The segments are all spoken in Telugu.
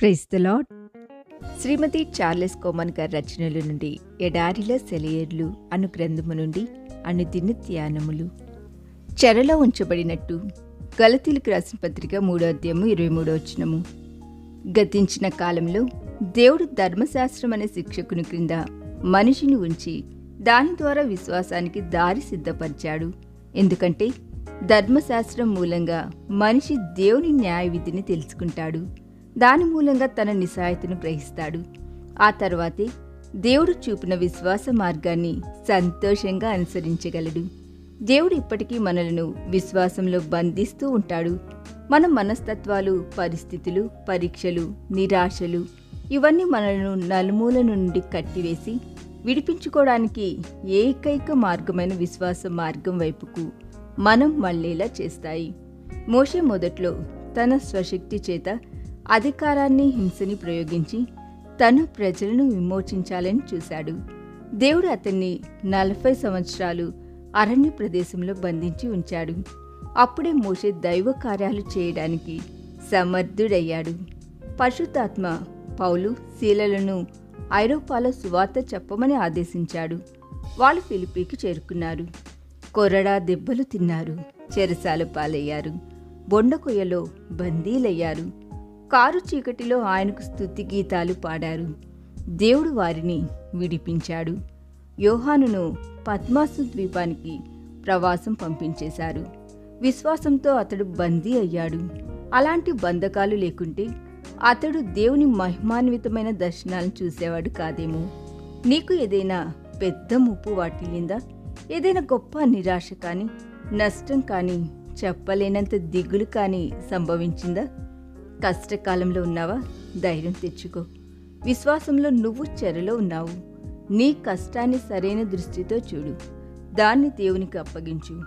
Praise the Lord Shrimati Charles Cowman గారి రచనల నుండి ఎడారిలో సెలయర్లు అను గ్రంథము నుండి అనుదిన ధ్యానములు చెరలో ఉంచబడినట్టు గలతీలకు రాసిన పత్రిక మూడో అధ్యాయము ఇరవై మూడో వచ్చినము గతించిన కాలంలో దేవుడు ధర్మశాస్త్రం అనే శిక్షకుని క్రింద మనిషిని ఉంచి దాని ద్వారా విశ్వాసానికి దారి సిద్ధపరిచాడు. ఎందుకంటే ధర్మశాస్త్రం మూలంగా మనిషి దేవుని న్యాయ విధిని తెలుసుకుంటాడు. దాని మూలంగా తన నిశాయతను గ్రహిస్తాడు. ఆ తర్వాతే దేవుడు చూపిన విశ్వాస మార్గాన్ని సంతోషంగా అనుసరించగలడు. దేవుడు ఇప్పటికీ మనలను విశ్వాసంలో బంధిస్తూ ఉంటాడు. మన మనస్తత్వాలు పరిస్థితులు పరీక్షలు నిరాశలు ఇవన్నీ మనలను నలుమూల నుండి కట్టివేసి విడిపించుకోవడానికి ఏకైక మార్గమైన విశ్వాస మార్గం వైపుకు మనం మళ్ళేలా చేస్తాయి. మోషే మొదట్లో తన స్వశక్తి చేత అధికారాన్ని హింసని ప్రయోగించి తన ప్రజలను విమోచించాలని చూశాడు. దేవుడు అతన్ని నలభై సంవత్సరాలు అరణ్య ప్రదేశంలో బంధించి ఉంచాడు. అప్పుడే మోసే దైవ కార్యాలు చేయడానికి సమర్థుడయ్యాడు. పశుతాత్మ పౌలు శీలలను ఐరోపాలో సువార్త చెప్పమని ఆదేశించాడు. వాళ్ళు ఫిలిపీకి చేరుకున్నారు. కొరడా దెబ్బలు తిన్నారు. చెరసాల పాలయ్యారు. బొండకొయ్యలో బందీలయ్యారు. కారు చీకటిలో ఆయనకు స్తుతి గీతాలు పాడారు. దేవుడు వారిని విడిపించాడు. యోహానును పద్మాసు ద్వీపానికి ప్రవాసం పంపించేశారు. విశ్వాసంతో అతడు బందీ అయ్యాడు. అలాంటి బంధకాలు లేకుంటే అతడు దేవుని మహిమాన్వితమైన దర్శనాలను చూసేవాడు కాదేమో. నీకు ఏదైనా పెద్ద ముప్పు వాటిల్లిందా? ఏదైనా గొప్ప నిరాశ కానీ నష్టం కానీ చెప్పలేనంత దిగులు కానీ సంభవించిందా? కష్టకాలంలో ఉన్నావా? ధైర్యం తెచ్చుకో. విశ్వాసంలో నువ్వు చెరలో ఉన్నావు. నీ కష్టాన్ని సరైన దృష్టితో చూడు. దాన్ని దేవునికి అప్పగించు.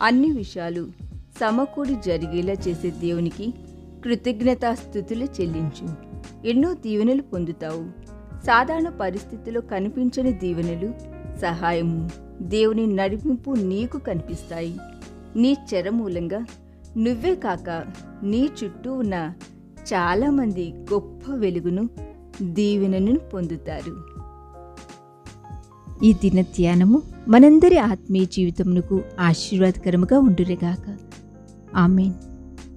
అన్ని విషయాలు సమకూడి జరిగేలా చేసే దేవునికి కృతజ్ఞతాస్థుతులు చెల్లించు. ఎన్నో దీవెనలు పొందుతావు. సాధారణ పరిస్థితిలో కనిపించని దీవెనలు సహాయము దేవుని నడిపింపు నీకు కనిపిస్తాయి. నీ చెర మూలంగా నువ్వే కాక నీ చుట్టూ ఉన్న చాలామంది గొప్ప వెలుగును దీవెనను పొందుతారు. ఈ దిన ధ్యానము మనందరి ఆత్మీయ జీవితమునకు ఆశీర్వాదకరముగా ఉండురేగాక ఆమెన్.